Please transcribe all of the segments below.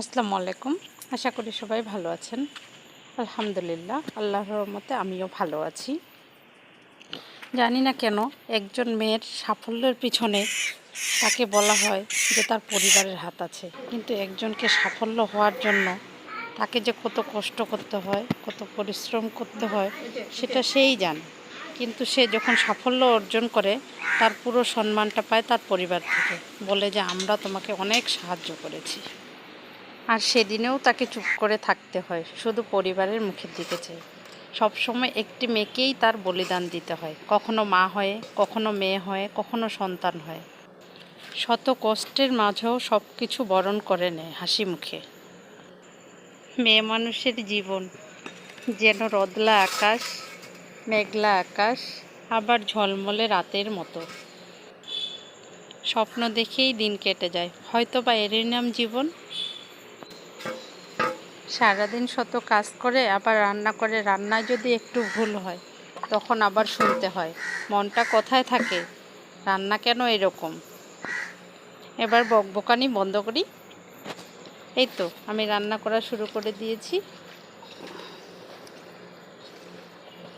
আসসালামু আলাইকুম। আশা করি সবাই ভালো আছেন। আলহামদুলিল্লাহ, আল্লাহর রহমতে আমিও ভালো আছি। জানি না কেন, একজন মেয়ের সাফল্যের পিছনে তাকে বলা হয় যে তার পরিবারের হাত আছে। কিন্তু একজনকে সাফল্য হওয়ার জন্য তাকে যে কত কষ্ট করতে হয়, কত পরিশ্রম করতে হয়, সেটা সেই জানে। কিন্তু সে যখন সাফল্য অর্জন করে, তার পুরো সম্মানটা পায় তার পরিবার থেকে। বলে যে, আমরা তোমাকে অনেক সাহায্য করেছি। আর সেদিনেও তাকে চুপ করে থাকতে হয়। শুধু পরিবারের মুখের দিকে চেয়ে। সবসময় একটি মেয়েকেই তার বলিদান দিতে হয়। কখনো মা হয়ে, কখনো মেয়ে হয়ে, কখনো সন্তান হয়। শত কষ্টের মাঝেও সব কিছু বরণ করে নেয় হাসি মুখে। মেয়ে মানুষের জীবন, যেন রদলা আকাশ, মেঘলা আকাশ, আবার ঝলমলে রাতের মতো। স্বপ্ন দেখেই দিন কেটে যায়। হয়তো বা এরই নাম জীবন সারাদিন শত কাজ করে, আবার রান্না করে, রান্নায় যদি একটু ভুল হয়, তখন আবার শুনতে হয়, মনটা কোথায় থাকে? রান্না কেন এরকম? এবার বকবকানি বন্ধ করি। এই তো, আমি রান্না করা শুরু করে দিয়েছি।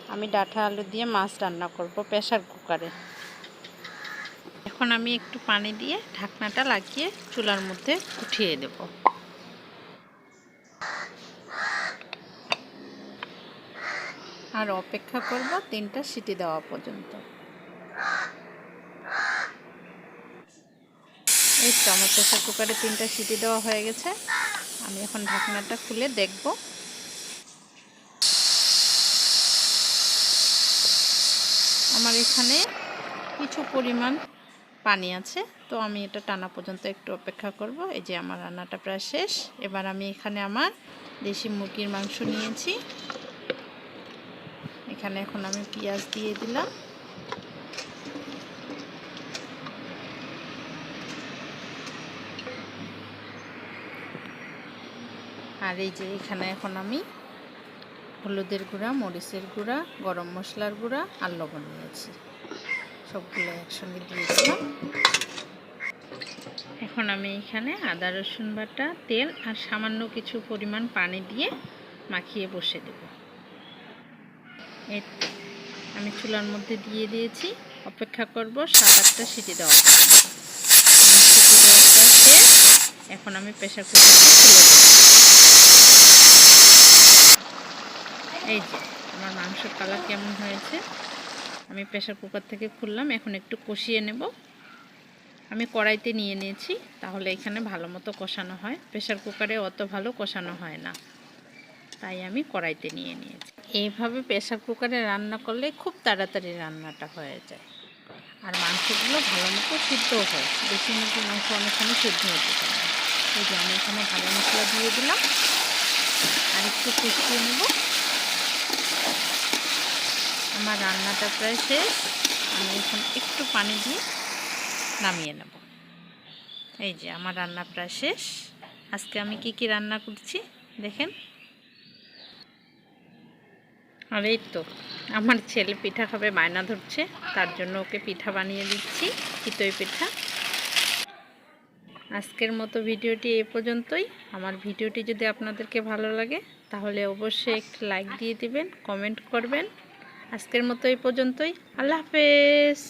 আমি ডাঁটা আলু দিয়ে মাছ রান্না করব প্রেশার কুকারে। এখন আমি একটু পানি দিয়ে ঢাকনাটা লাগিয়ে চুলার মধ্যে উঠিয়ে দেবো। আর অপেক্ষা করব তিনটা সিটি দেওয়া পর্যন্ত। এই তো আমার প্রেশার কুকারে তিনটা সিটি দেওয়া হয়ে গেছে। আমি এখন ঢাকনাটা খুলে দেখব। আমার এখানে কিছু পরিমাণ পানি আছে, তো আমি এটা টানা পর্যন্ত একটু অপেক্ষা করব। এই যে আমার রান্নাটা প্রায় শেষ। এবার আমি এখানে আমার দেশি মুরগির মাংস নিয়েছি। এখানে এখন আমি পেঁয়াজ দিয়ে দিলাম। আর এই যে এখানে এখন আমি হলুদের গুঁড়া, মরিচের গুঁড়া, গরম মশলার গুঁড়া আর লবণ নিয়েছি। সবগুলো একসঙ্গে দিয়ে দিলাম। এখন আমি এখানে আদা, রসুন বাটা, তেল আর সামান্য কিছু পরিমাণ পানি দিয়ে মাখিয়ে বসে দেব। আমি চুলার মধ্যে দিয়ে দিয়েছি। অপেক্ষা করব সাত আটটা সিটি দেওয়া সিটি দেওয়াটা শেষ এখন আমি প্রেশার কুকারটা খুলে এই যে, আমার মাংসের কালার কেমন হয়েছে? আমি প্রেশার কুকার থেকে খুললাম, এখন একটু কষিয়ে নেব। আমি কড়াইতে নিয়ে নিয়েছি, তাহলে এখানে ভালো মতো কষানো হয়। প্রেশার কুকারে অত ভালো কষানো হয় না। তাই আমি কড়াইতে নিয়ে নিয়েছি। এইভাবে প্রেশার কুকারে রান্না করলে খুব তাড়াতাড়ি রান্নাটা হয়ে যায়। আর মাংসগুলো ভালো মতো সিদ্ধও হয়। বেশি মতো মাংস অনেক সময় সিদ্ধ হতে পারে এই যে আমি এখানে ভালো মশলা দিয়ে দিলাম। আর একটু কষিয়ে নেব। আমার রান্নাটা প্রায় শেষ। আমি এখন একটু পানি দিয়ে নামিয়ে নেব। এই যে আমার রান্না প্রায় শেষ। আজকে আমি কি কি রান্না করছি দেখেন। আর এই তো, আমার ছেলে পিঠা খাবে, বায়না ধরছে, তার জন্য ওকে পিঠা বানিয়ে দিচ্ছি, চিতই পিঠা। আজকের মতো ভিডিওটি এ পর্যন্তই। আমার ভিডিওটি যদি আপনাদেরকে ভালো লাগে, তাহলে অবশ্যই একটি লাইক দিয়ে দিবেন, কমেন্ট করবেন। আজকের মতো এই পর্যন্তই। আল্লাহ হাফেজ।